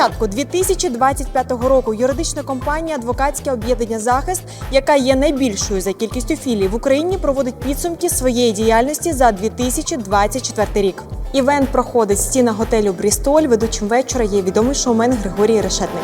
початку 2025 року юридична компанія Адвокатське об'єднання Захист, яка є найбільшою за кількістю філій в Україні, проводить підсумки своєї діяльності за 2024 рік. Івент проходить в стінах готелю Брістоль. Ведучим вечора є відомий шоумен Григорій Решетник.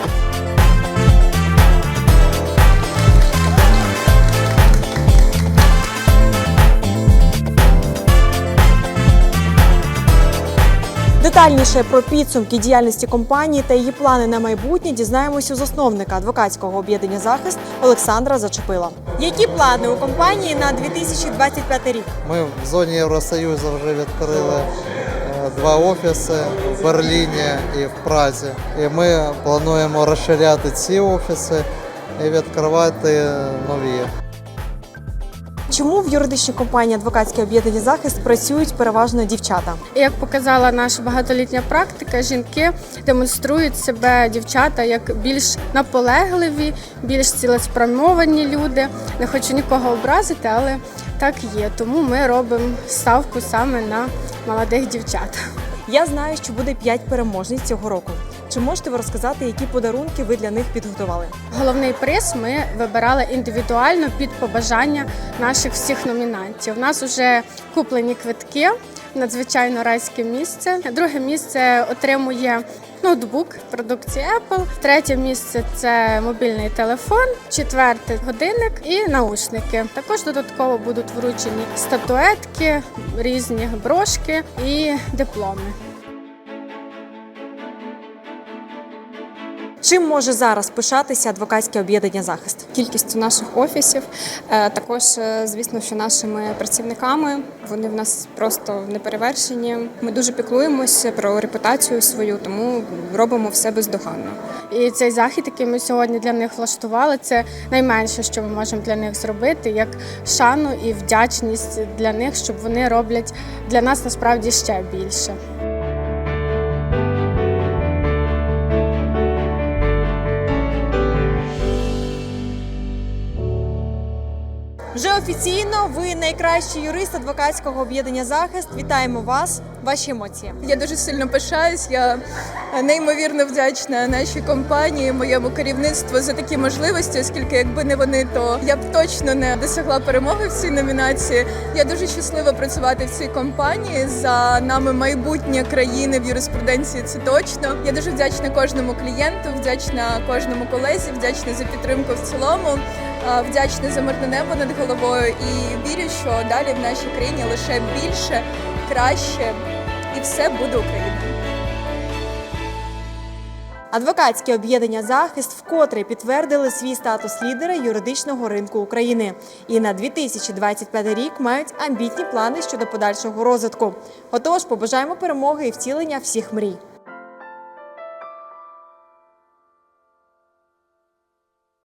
Детальніше про підсумки діяльності компанії та її плани на майбутнє дізнаємося у засновника адвокатського об'єднання захист Олександра Зачепила. Які плани у компанії на 2025 рік? Ми в зоні Євросоюзу вже відкрили е, два офіси в Берліні і в Празі. І ми плануємо розширяти ці офіси і відкривати нові. Чому в юридичній компанії адвокатське об'єднання захист працюють переважно дівчата? Як показала наша багатолітня практика, жінки демонструють себе дівчата як більш наполегливі, більш цілеспрямовані люди. Не хочу нікого образити, але так є. Тому ми робимо ставку саме на молодих дівчат. Я знаю, що буде 5 переможниць цього року. Чи можете ви розказати, які подарунки ви для них підготували? Головний приз ми вибирали індивідуально під побажання наших всіх номінантів. У нас вже куплені квитки. Надзвичайно райське місце. Друге місце отримує ноутбук продукції Apple. Третє місце це мобільний телефон, четверте годинник і наушники. Також додатково будуть вручені статуетки, різні брошки і дипломи. Чим може зараз пишатися адвокатське об'єднання захист? кількістю наших офісів, е, також, е, звісно, що нашими працівниками вони в нас просто неперевершені. Ми дуже піклуємося про репутацію свою, тому робимо все бездоганно. І цей захід, який ми сьогодні для них влаштували, це найменше, що ми можемо для них зробити, як шану і вдячність для них, щоб вони роблять для нас насправді ще більше. Вже офіційно ви найкращий юрист адвокатського об'єднання захист. Вітаємо вас. Ваші емоції. Я дуже сильно пишаюсь. Я неймовірно вдячна нашій компанії, моєму керівництву за такі можливості, оскільки якби не вони, то я б точно не досягла перемоги в цій номінації. Я дуже щаслива працювати в цій компанії. За нами майбутнє країни в юриспруденції. Це точно. Я дуже вдячна кожному клієнту, вдячна кожному колезі, вдячна за підтримку в цілому. Вдячна за мирне небо над головою і вірю, що далі в нашій країні лише більше, краще і все буде Україна. Адвокатське об'єднання захист вкотре підтвердили свій статус лідера юридичного ринку України і на 2025 рік мають амбітні плани щодо подальшого розвитку. Отож, побажаємо перемоги і втілення всіх мрій.